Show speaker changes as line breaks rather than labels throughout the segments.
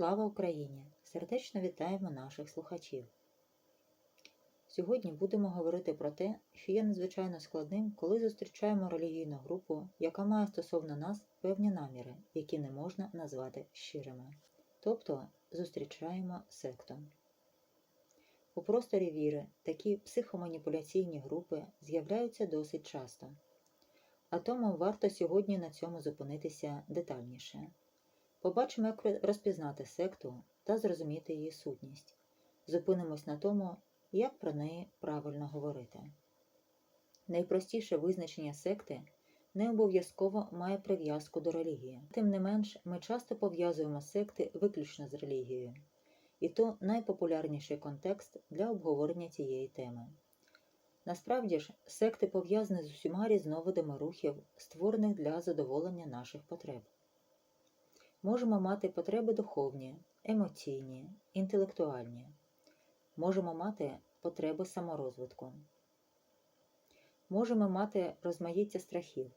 Слава Україні! Сердечно вітаємо наших слухачів. Сьогодні будемо говорити про те, що є надзвичайно складним, коли зустрічаємо релігійну групу, яка має стосовно нас певні наміри, які не можна назвати щирими. Тобто зустрічаємо секту. У просторі віри такі психоманіпуляційні групи з'являються досить часто. А тому варто сьогодні на цьому зупинитися детальніше. Побачимо, як розпізнати секту та зрозуміти її сутність. Зупинимось на тому, як про неї правильно говорити. Найпростіше визначення секти не обов'язково має прив'язку до релігії. Тим не менш, ми часто пов'язуємо секти виключно з релігією, і то найпопулярніший контекст для обговорення цієї теми. Насправді ж, секти пов'язані з усіма різновидами рухів, створених для задоволення наших потреб. Можемо мати потреби духовні, емоційні, інтелектуальні. Можемо мати потреби саморозвитку. Можемо мати розмаїття страхів,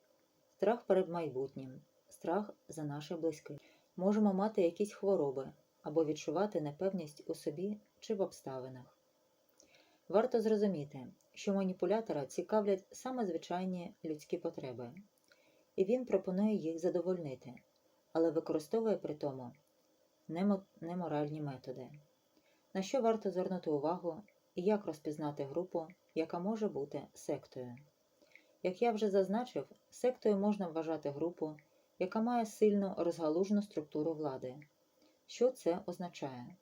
страх перед майбутнім, страх за наших близьких. Можемо мати якісь хвороби або відчувати непевність у собі чи в обставинах. Варто зрозуміти, що маніпулятора цікавлять саме звичайні людські потреби, і він пропонує їх задовольнити але використовує при тому неморальні методи. На що варто звернути увагу і як розпізнати групу, яка може бути сектою. Як я вже зазначив, сектою можна вважати групу, яка має сильну розгалужену структуру влади. Що це означає?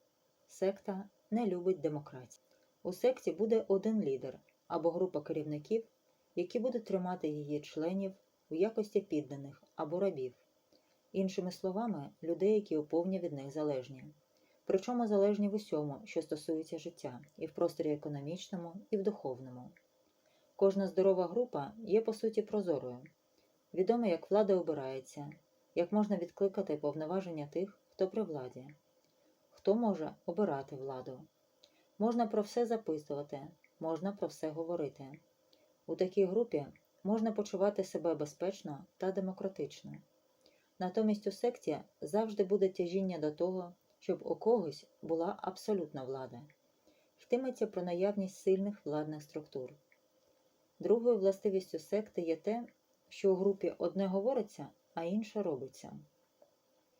Секта не любить демократію. У секті буде один лідер або група керівників, які будуть тримати її членів у якості підданих або рабів. Іншими словами, людей, які уповні від них залежні. Причому залежні в усьому, що стосується життя, і в просторі економічному, і в духовному. Кожна здорова група є по суті прозорою. Відомо, як влада обирається, як можна відкликати повноваження тих, хто при владі, хто може обирати владу. Можна про все записувати, можна про все говорити. У такій групі можна почувати себе безпечно та демократично. Натомість у секті завжди буде тяжіння до того, щоб у когось була абсолютна влада, йтиметься про наявність сильних владних структур. Другою властивістю секти є те, що у групі одне говориться, а інше робиться.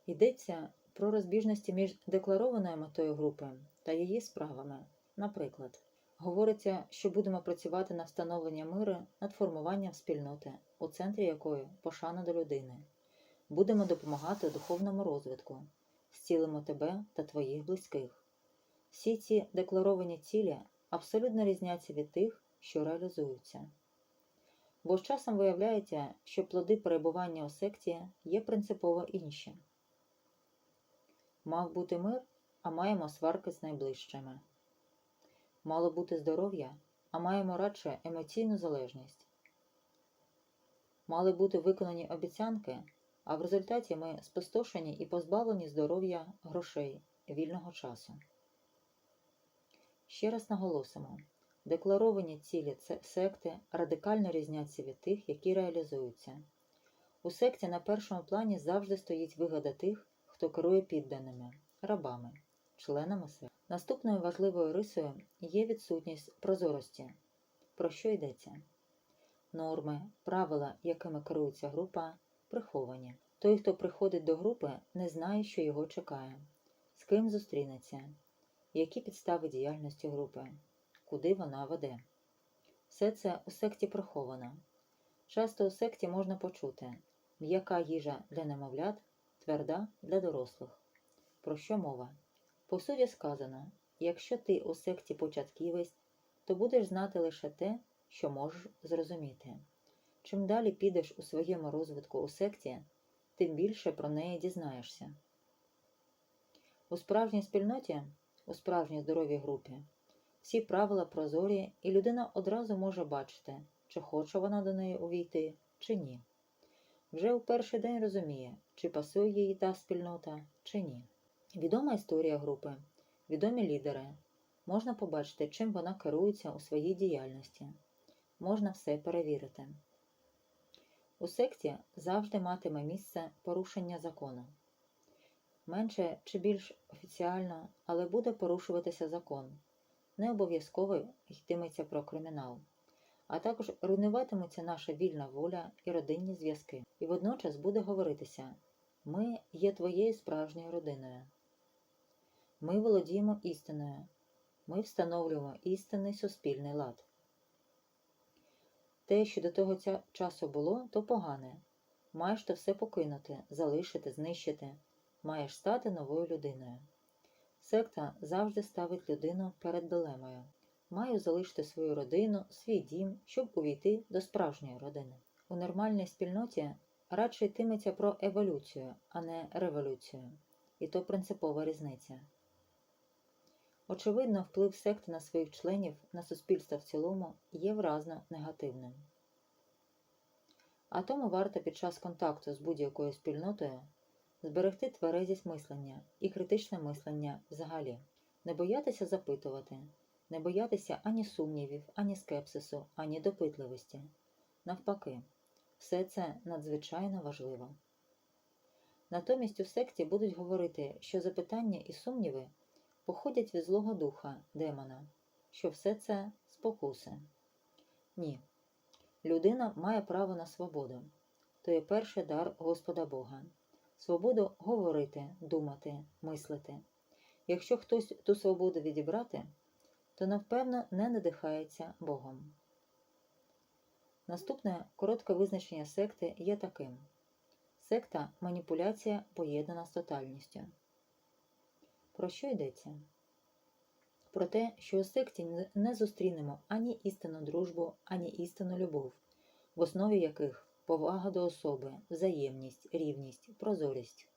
Йдеться про розбіжності між декларованою метою групи та її справами. Наприклад, говориться, що будемо працювати на встановлення миру над формуванням спільноти, у центрі якої пошана до людини. Будемо допомагати духовному розвитку, зцілимо тебе та твоїх близьких. Всі ці декларовані цілі абсолютно різняться від тих, що реалізуються. Бо з часом виявляється, що плоди перебування у секті є принципово інші. Мав бути мир, а маємо сварки з найближчими. Мало бути здоров'я, а маємо радше емоційну залежність. Мали бути виконані обіцянки а в результаті ми спустошені і позбавлені здоров'я, грошей, вільного часу. Ще раз наголосимо: декларовані цілі секти радикально різняться від тих, які реалізуються. У секті на першому плані завжди стоїть вигода тих, хто керує підданими, рабами, членами секти. Наступною важливою рисою є відсутність прозорості. Про що йдеться? Норми, правила, якими керується група, приховані. Той, хто приходить до групи, не знає, що його чекає, з ким зустрінеться, які підстави діяльності групи, куди вона веде. Все це у секті приховано. Часто у секті можна почути м'яка їжа для немовлят, тверда для дорослих. Про що мова? По суті сказано, якщо ти у секті початківець, то будеш знати лише те, що можеш зрозуміти. Чим далі підеш у своєму розвитку у секті, тим більше про неї дізнаєшся. У справжній спільноті, у справжній здоровій групі, всі правила прозорі, і людина одразу може бачити, чи хоче вона до неї увійти, чи ні. Вже у перший день розуміє, чи пасує їй та спільнота, чи ні. Відома історія групи, відомі лідери. Можна побачити, чим вона керується у своїй діяльності. Можна все перевірити. У секті завжди матиме місце порушення закону. Менше чи більш офіціально, але буде порушуватися закон. Не обов'язково йтиметься про кримінал, а також руйнуватиметься наша вільна воля і родинні зв'язки. І водночас буде говоритися: ми є твоєю справжньою родиною. Ми володіємо істиною, ми встановлюємо істинний суспільний лад. Те, що до того часу було, то погане. Маєш то все покинути, залишити, знищити. Маєш стати новою людиною. Секта завжди ставить людину перед дилемою. Маю залишити свою родину, свій дім, щоб увійти до справжньої родини. У нормальній спільноті радше йтиметься про еволюцію, а не революцію. І то принципова різниця. Очевидно, вплив секти на своїх членів на суспільство в цілому є вразно негативним. А тому варто під час контакту з будь-якою спільнотою зберегти тверезість мислення і критичне мислення взагалі, не боятися запитувати, не боятися ані сумнівів, ані скепсису, ані допитливості. Навпаки, все це надзвичайно важливо. Натомість у секті будуть говорити, що запитання і сумніви походять від Злого Духа, демона, що все це спокуси. Ні. Людина має право на свободу. То є перший дар Господа Бога. Свободу говорити, думати, мислити. Якщо хтось ту свободу відібрати, то напевно не надихається Богом. Наступне коротке визначення секти є таким: секта маніпуляція поєднана з тотальністю. Про що йдеться? Про те, що у секті не- не зустрінемо ані істинну дружбу, ані істинну любов, в основі яких повага до особи, взаємність, рівність, прозорість.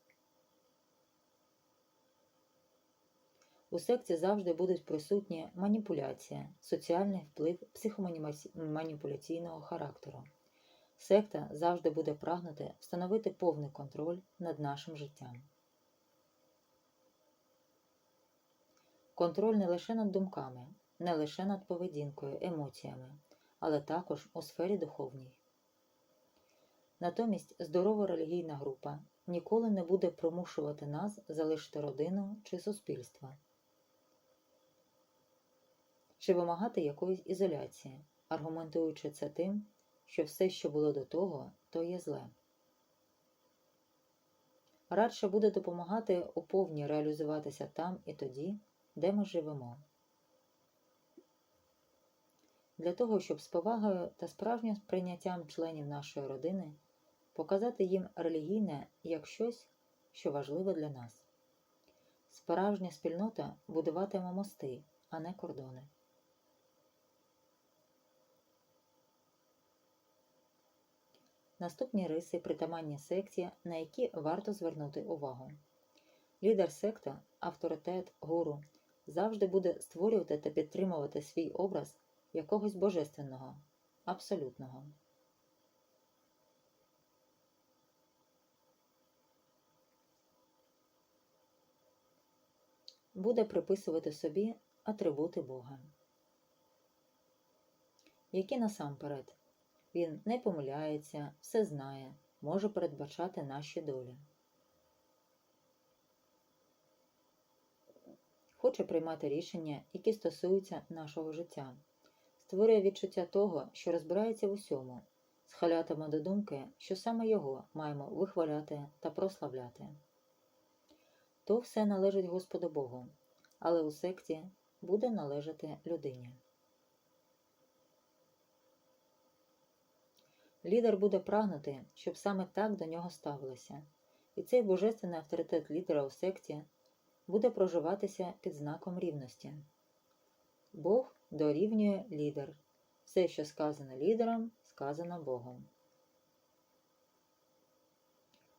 У секті завжди будуть присутні маніпуляція, соціальний вплив психоманіпуляційного характеру. Секта завжди буде прагнути встановити повний контроль над нашим життям. Контроль не лише над думками, не лише над поведінкою, емоціями, але також у сфері духовній. Натомість здорова релігійна група ніколи не буде примушувати нас залишити родину чи суспільство, чи вимагати якоїсь ізоляції, аргументуючи це тим, що все, що було до того, то є зле. Радше буде допомагати уповні реалізуватися там і тоді, де ми живемо. Для того, щоб з повагою та справжнім сприйняттям членів нашої родини показати їм релігійне як щось, що важливо для нас. Справжня спільнота будуватиме мости, а не кордони. Наступні риси притаманні секції, на які варто звернути увагу. Лідер секта, авторитет, гуру завжди буде створювати та підтримувати свій образ якогось божественного, абсолютного. Буде приписувати собі атрибути Бога, які насамперед він не помиляється, все знає, може передбачати наші долі. Хоче приймати рішення, які стосуються нашого життя, створює відчуття того, що розбирається в усьому, схилятиме до думки, що саме його маємо вихваляти та прославляти. То все належить Господу Богу, але у секті буде належати людині. Лідер буде прагнути, щоб саме так до нього ставилося, і цей божественний авторитет лідера у секті буде проживатися під знаком рівності. Бог дорівнює лідер. Все, що сказано лідером, сказано Богом.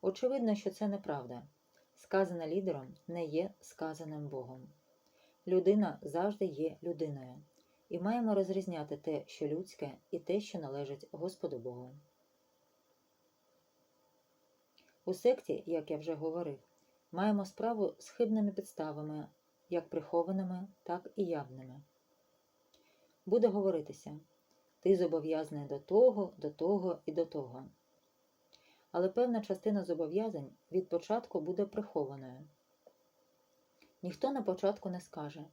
Очевидно, що це неправда. Сказане лідером не є сказаним Богом. Людина завжди є людиною, і маємо розрізняти те, що людське, і те, що належить Господу Богу. У секті, як я вже говорив, маємо справу з хибними підставами, як прихованими, так і явними. Буде говоритися ти зобов'язаний до того, до того і до того. Але певна частина зобов'язань від початку буде прихованою, Ніхто на початку не скаже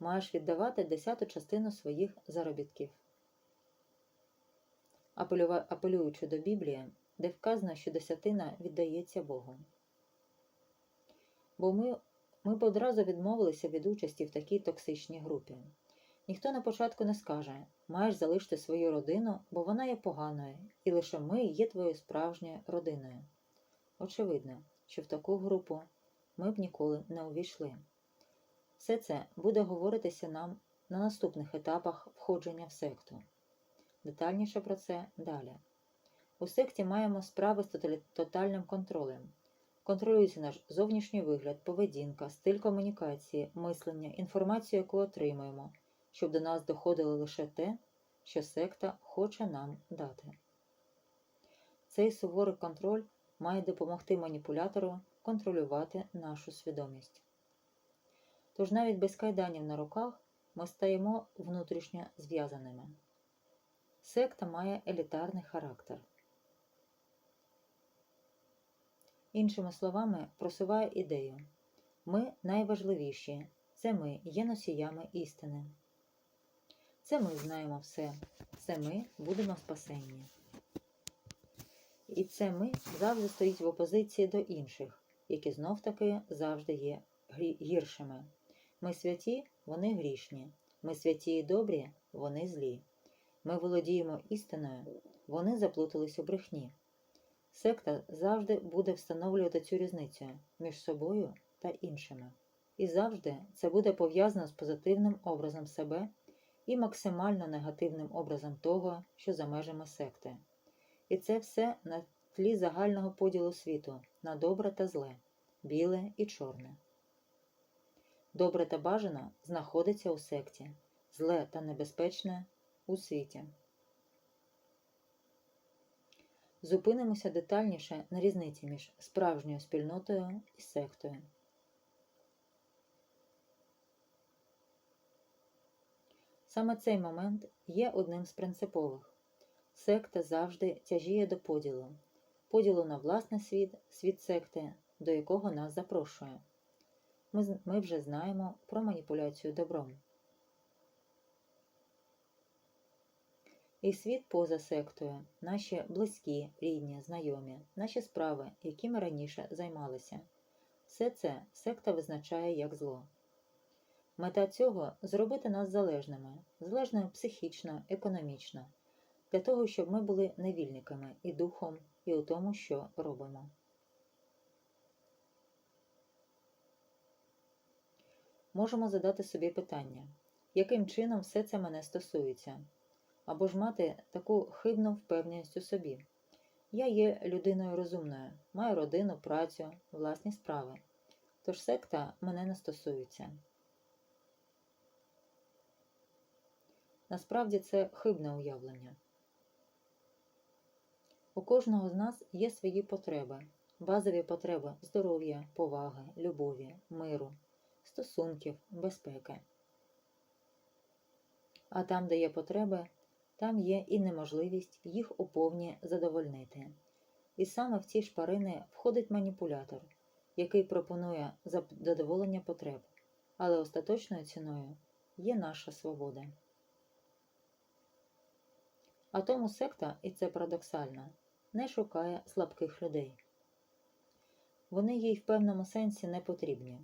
маєш віддавати десяту частину своїх заробітків. Апелюючи до Біблії, де вказано, що десятина віддається Богу. Бо ми, ми б одразу відмовилися від участі в такій токсичній групі. Ніхто на початку не скаже маєш залишити свою родину, бо вона є поганою, і лише ми є твоєю справжньою родиною. Очевидно, що в таку групу ми б ніколи не увійшли. Все це буде говоритися нам на наступних етапах входження в секту. Детальніше про це далі. У секті маємо справи з тотальним контролем. Контролюється наш зовнішній вигляд, поведінка, стиль комунікації, мислення, інформацію, яку отримуємо, щоб до нас доходило лише те, що секта хоче нам дати. Цей суворий контроль має допомогти маніпулятору контролювати нашу свідомість. Тож навіть без кайданів на руках ми стаємо внутрішньо зв'язаними. Секта має елітарний характер. Іншими словами, просуває ідею ми найважливіші, це ми є носіями істини. Це ми знаємо все, це ми будемо спасенні. І це ми завжди стоїть в опозиції до інших, які знов таки завжди є гіршими. Ми святі, вони грішні. Ми святі і добрі, вони злі. Ми володіємо істиною, вони заплутались у брехні. Секта завжди буде встановлювати цю різницю між собою та іншими. І завжди це буде пов'язано з позитивним образом себе і максимально негативним образом того, що за межами секти. І це все на тлі загального поділу світу на добре та зле, біле і чорне. Добре та бажане знаходиться у секті, зле та небезпечне у світі. Зупинимося детальніше на різниці між справжньою спільнотою і сектою. Саме цей момент є одним з принципових. Секта завжди тяжіє до поділу, поділу на власний світ, світ секти, до якого нас запрошує. Ми, вже знаємо про маніпуляцію добром. І світ поза сектою, наші близькі, рідні, знайомі, наші справи, якими раніше займалися. Все це секта визначає як зло. Мета цього зробити нас залежними, залежними психічно, економічно, для того, щоб ми були невільниками і духом, і у тому, що робимо. Можемо задати собі питання, яким чином все це мене стосується, або ж мати таку хибну впевненість у собі. Я є людиною розумною, маю родину, працю, власні справи. Тож секта мене не стосується. Насправді це хибне уявлення. У кожного з нас є свої потреби, базові потреби здоров'я, поваги, любові, миру, стосунків, безпеки. А там, де є потреби, там є і неможливість їх уповні задовольнити. І саме в ці шпарини входить маніпулятор, який пропонує задоволення потреб, але остаточною ціною є наша свобода. А тому секта, і це парадоксально, не шукає слабких людей. Вони їй в певному сенсі не потрібні.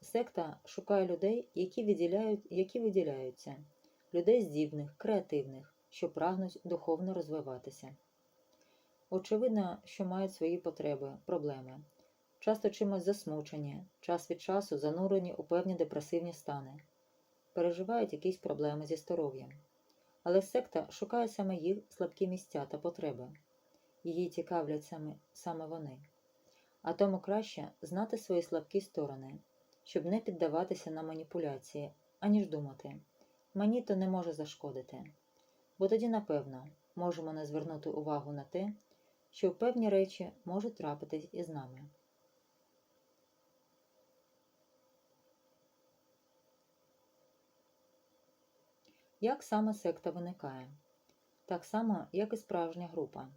Секта шукає людей, які, які виділяються, людей здібних, креативних, що прагнуть духовно розвиватися. Очевидно, що мають свої потреби, проблеми, часто чимось засмучені, час від часу занурені у певні депресивні стани, переживають якісь проблеми зі здоров'ям. Але секта шукає саме їх слабкі місця та потреби. Її цікавлять саме, саме вони. А тому краще знати свої слабкі сторони, щоб не піддаватися на маніпуляції, аніж думати мені то не може зашкодити. Бо тоді, напевно, можемо не звернути увагу на те, що певні речі можуть трапитись із нами. Як саме секта виникає? Так само, як і справжня група.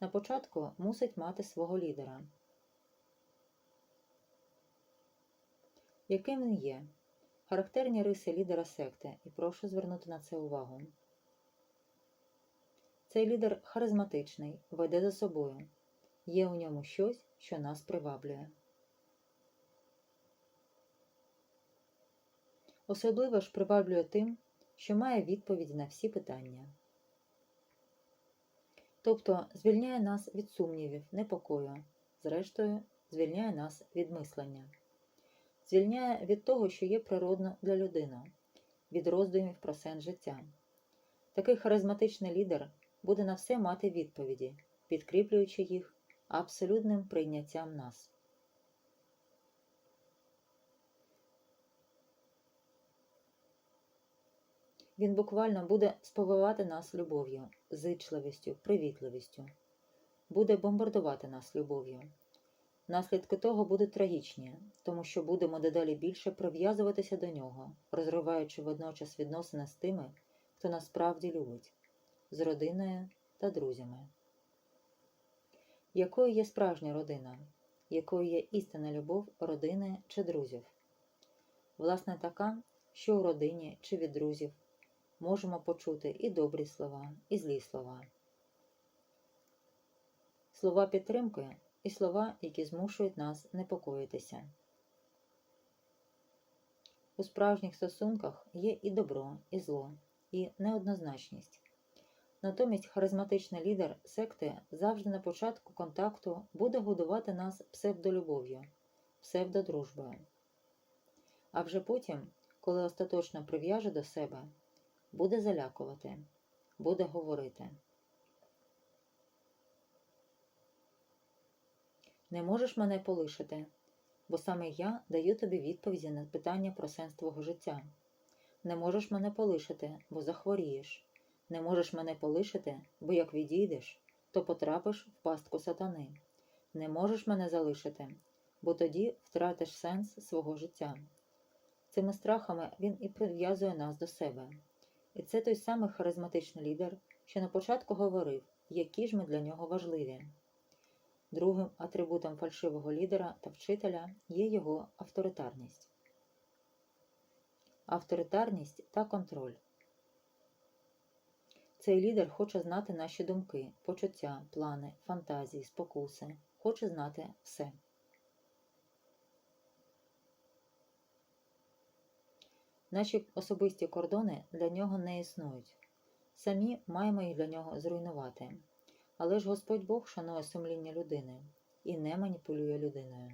На початку мусить мати свого лідера. Яким він є? Характерні риси лідера секти, і прошу звернути на це увагу. Цей лідер харизматичний, веде за собою. Є у ньому щось, що нас приваблює. Особливо ж приваблює тим, що має відповіді на всі питання. Тобто звільняє нас від сумнівів, непокою, зрештою, звільняє нас від мислення, звільняє від того, що є природно для людини, від роздумів про сенс життя. Такий харизматичний лідер буде на все мати відповіді, підкріплюючи їх абсолютним прийняттям нас. Він буквально буде сповивати нас любов'ю, зичливістю, привітливістю, буде бомбардувати нас любов'ю. Наслідки того будуть трагічні, тому що будемо дедалі більше прив'язуватися до нього, розриваючи водночас відносини з тими, хто насправді любить, з родиною та друзями. Якою є справжня родина, якою є істинна любов родини чи друзів? Власне, така, що у родині чи від друзів можемо почути і добрі слова, і злі слова. Слова підтримки і слова, які змушують нас непокоїтися. У справжніх стосунках є і добро, і зло, і неоднозначність. Натомість харизматичний лідер секти завжди на початку контакту буде годувати нас псевдолюбов'ю, псевдодружбою. А вже потім, коли остаточно прив'яже до себе, буде залякувати, буде говорити. Не можеш мене полишити, бо саме я даю тобі відповіді на питання про сенс твого життя. Не можеш мене полишити, бо захворієш. Не можеш мене полишити, бо як відійдеш, то потрапиш в пастку сатани. Не можеш мене залишити, бо тоді втратиш сенс свого життя. Цими страхами він і прив'язує нас до себе. І це той самий харизматичний лідер, що на початку говорив, які ж ми для нього важливі. Другим атрибутом фальшивого лідера та вчителя є його авторитарність. Авторитарність та контроль. Цей лідер хоче знати наші думки, почуття, плани, фантазії, спокуси, хоче знати все. Наші особисті кордони для нього не існують. Самі маємо їх для нього зруйнувати. Але ж Господь Бог шанує сумління людини і не маніпулює людиною.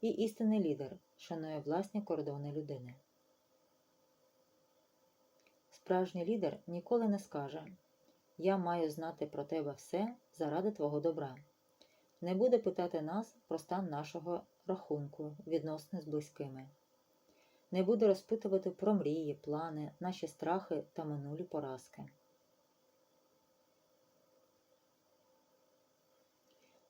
І істинний лідер шанує власні кордони людини. Справжній лідер ніколи не скаже Я маю знати про тебе все заради твого добра. Не буде питати нас про стан нашого рахунку, відносини з близькими. Не буде розпитувати про мрії, плани, наші страхи та минулі поразки.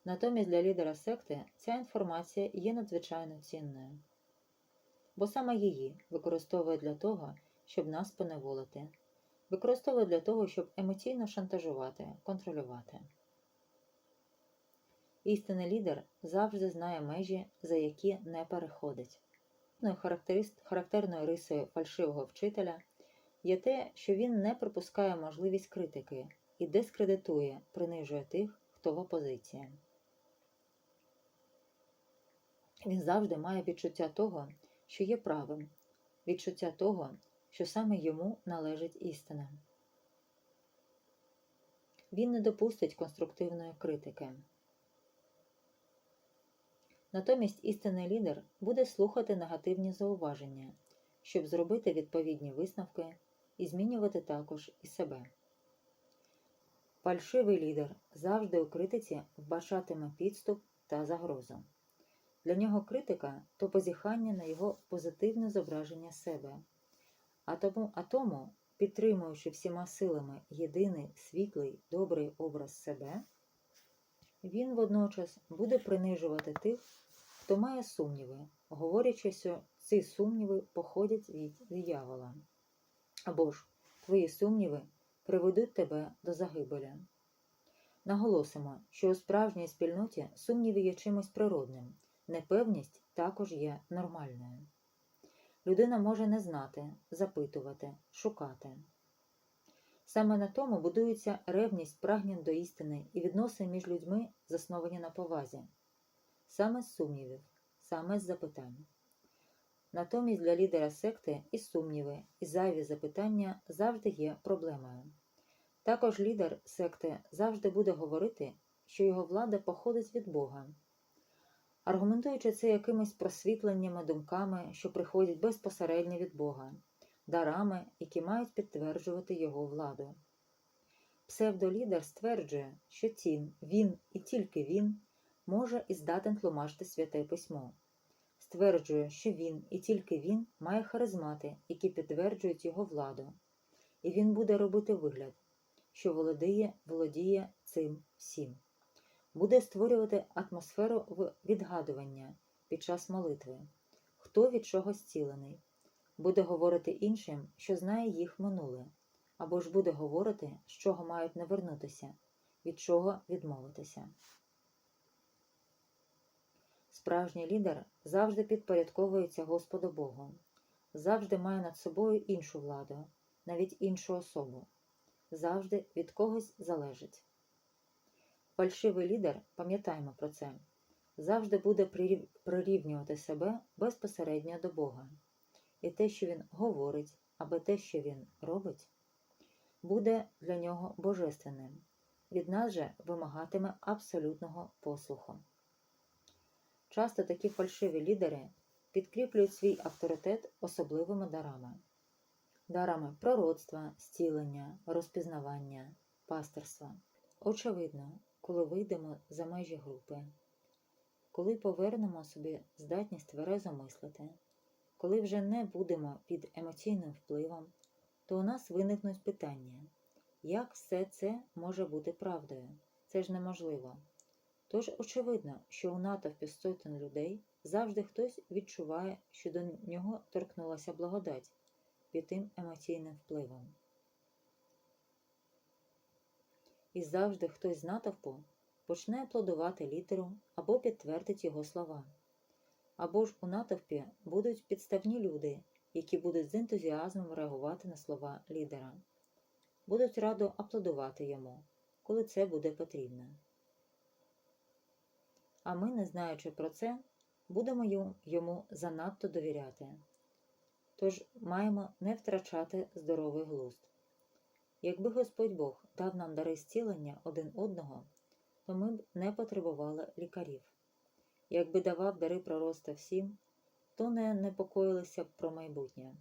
Натомість для лідера секти ця інформація є надзвичайно цінною, бо саме її використовує для того, щоб нас поневолити, використовує для того, щоб емоційно шантажувати, контролювати. Істинний лідер завжди знає межі, за які не переходить. Характерною рисою фальшивого вчителя є те, що він не припускає можливість критики і дискредитує, принижує тих, хто в опозиції. Він завжди має відчуття того, що є правим, відчуття того, що саме йому належить істина. Він не допустить конструктивної критики. Натомість істинний лідер буде слухати негативні зауваження, щоб зробити відповідні висновки і змінювати також і себе. Фальшивий лідер завжди у критиці вбачатиме підступ та загрозу. Для нього критика то позіхання на його позитивне зображення себе, а тому, а тому, підтримуючи всіма силами єдиний світлий добрий образ себе, він водночас буде принижувати тих, хто має сумніви, говорячи, що ці сумніви походять від диявола. Або ж твої сумніви приведуть тебе до загибелі. Наголосимо, що у справжній спільноті сумніви є чимось природним, непевність також є нормальною. Людина може не знати, запитувати, шукати. Саме на тому будується ревність прагнень до істини і відносини між людьми, засновані на повазі, саме з сумнівів, саме з запитань. Натомість для лідера секти і сумніви, і зайві запитання завжди є проблемою. Також лідер секти завжди буде говорити, що його влада походить від Бога, аргументуючи це якимись просвітленнями, думками, що приходять безпосередньо від Бога, дарами, які мають підтверджувати його владу. Псевдолідер стверджує, що цін, він і тільки він може і здатен тлумачити святе письмо. Стверджує, що він і тільки він має харизмати, які підтверджують його владу, і він буде робити вигляд, що володіє, володіє цим всім, буде створювати атмосферу відгадування під час молитви, хто від чого зцілений, буде говорити іншим, що знає їх минуле, або ж буде говорити, з чого мають не вернутися, від чого відмовитися. Справжній лідер завжди підпорядковується Господу Богу, завжди має над собою іншу владу, навіть іншу особу, завжди від когось залежить. Фальшивий лідер, пам'ятаємо про це, завжди буде прирівнювати себе безпосередньо до Бога, і те, що він говорить, або те, що він робить, буде для нього божественним. Від нас же вимагатиме абсолютного послуху. Часто такі фальшиві лідери підкріплюють свій авторитет особливими дарами, дарами пророцтва, зцілення, розпізнавання, пасторства. Очевидно, коли вийдемо за межі групи, коли повернемо собі здатність тверезо мислити, коли вже не будемо під емоційним впливом, то у нас виникнуть питання, як все це може бути правдою? Це ж неможливо. Тож очевидно, що у натовпі сотень людей завжди хтось відчуває, що до нього торкнулася благодать під тим емоційним впливом. І завжди хтось з натовпу почне аплодувати лідеру або підтвердить його слова. Або ж у натовпі будуть підставні люди, які будуть з ентузіазмом реагувати на слова лідера, будуть радо аплодувати йому, коли це буде потрібно. А ми, не знаючи про це, будемо йому занадто довіряти. Тож маємо не втрачати здоровий глузд. Якби Господь Бог дав нам дари зцілення один одного, то ми б не потребували лікарів. Якби давав дари пророста всім, то не непокоїлися б про майбутнє.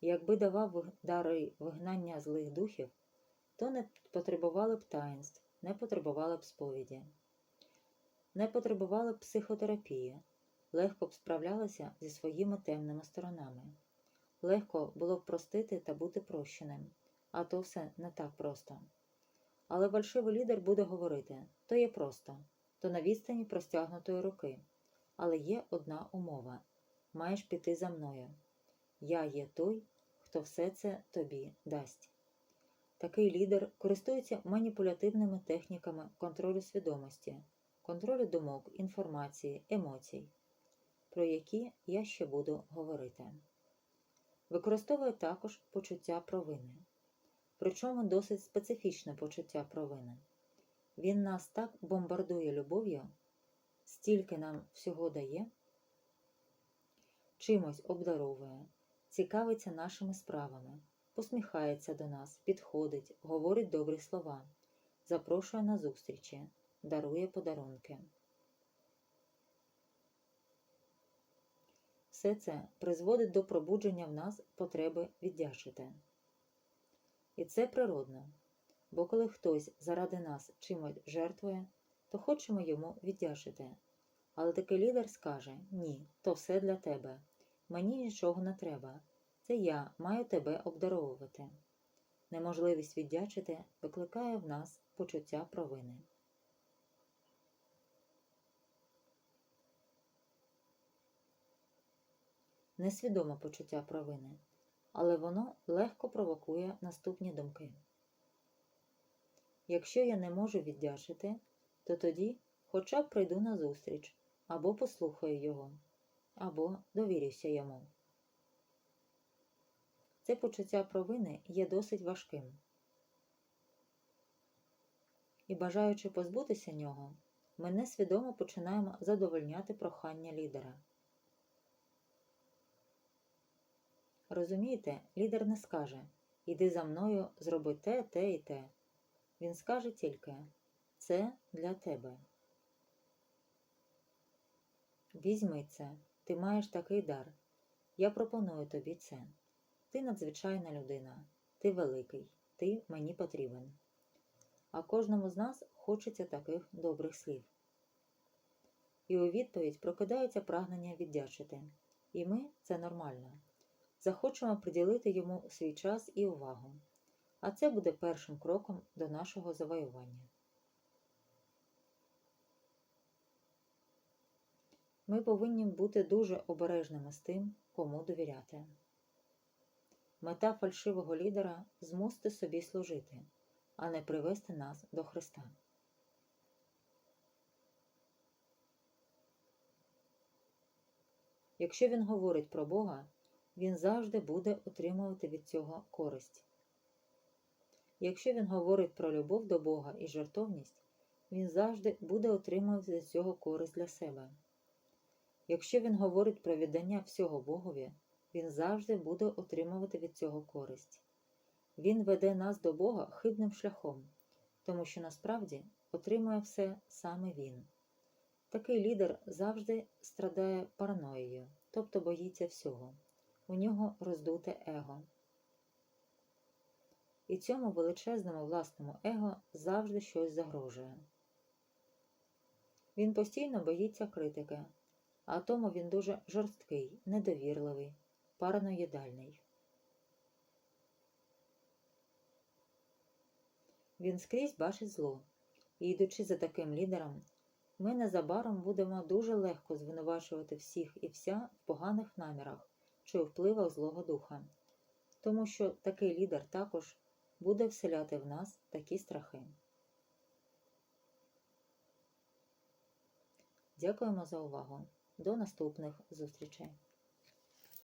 Якби давав дари вигнання злих духів, то не потребували б таїнств, не потребували б сповіді, не потребували б психотерапії, легко б справлялися зі своїми темними сторонами. Легко було б простити та бути прощеним, а то все не так просто. Але фальшивий лідер буде говорити то є просто, то на відстані простягнутої руки. Але є одна умова маєш піти за мною. Я є той, хто все це тобі дасть. Такий лідер користується маніпулятивними техніками контролю свідомості, контролю думок, інформації, емоцій, про які я ще буду говорити. Використовує також почуття провини, причому досить специфічне почуття провини. Він нас так бомбардує любов'ю, стільки нам всього дає, чимось обдаровує, цікавиться нашими справами, посміхається до нас, підходить, говорить добрі слова, запрошує на зустрічі, дарує подарунки. Все це призводить до пробудження в нас потреби віддячити. І це природно, бо коли хтось заради нас чимось жертвує, то хочемо йому віддячити. Але такий лідер скаже: ні, то все для тебе. Мені нічого не треба. Це я маю тебе обдаровувати. Неможливість віддячити викликає в нас почуття провини. Несвідоме почуття провини, але воно легко провокує наступні думки. Якщо я не можу віддячити, то тоді хоча б прийду на зустріч або послухаю його, або довірюся йому. Це почуття провини є досить важким. І бажаючи позбутися нього, ми несвідомо починаємо задовольняти прохання лідера. Розумієте, лідер не скаже Іди за мною, зроби те, те і те. Він скаже тільки Це для тебе. Візьми це, ти маєш такий дар. Я пропоную тобі це. Ти надзвичайна людина, ти великий, ти мені потрібен. А кожному з нас хочеться таких добрих слів. І у відповідь прокидається прагнення віддячити. І ми це нормально. Захочемо приділити йому свій час і увагу. А це буде першим кроком до нашого завоювання. Ми повинні бути дуже обережними з тим, кому довіряти. Мета фальшивого лідера змусити собі служити, а не привести нас до Христа. Якщо він говорить про Бога, він завжди буде отримувати від цього користь. Якщо він говорить про любов до Бога і жертовність, він завжди буде отримувати від цього користь для себе. Якщо він говорить про віддання всього Богові, він завжди буде отримувати від цього користь. Він веде нас до Бога хибним шляхом, тому що насправді отримує все саме він. Такий лідер завжди страдає параноєю, тобто боїться всього. У нього роздуте его. І цьому величезному власному его завжди щось загрожує. Він постійно боїться критики, а тому він дуже жорсткий, недовірливий, параноїдальний. Він скрізь бачить зло, і, йдучи за таким лідером, ми незабаром будемо дуже легко звинувачувати всіх і вся в поганих намірах чи впливах Злого Духа, тому що такий лідер також буде вселяти в нас такі страхи. Дякуємо за увагу! До наступних зустрічей!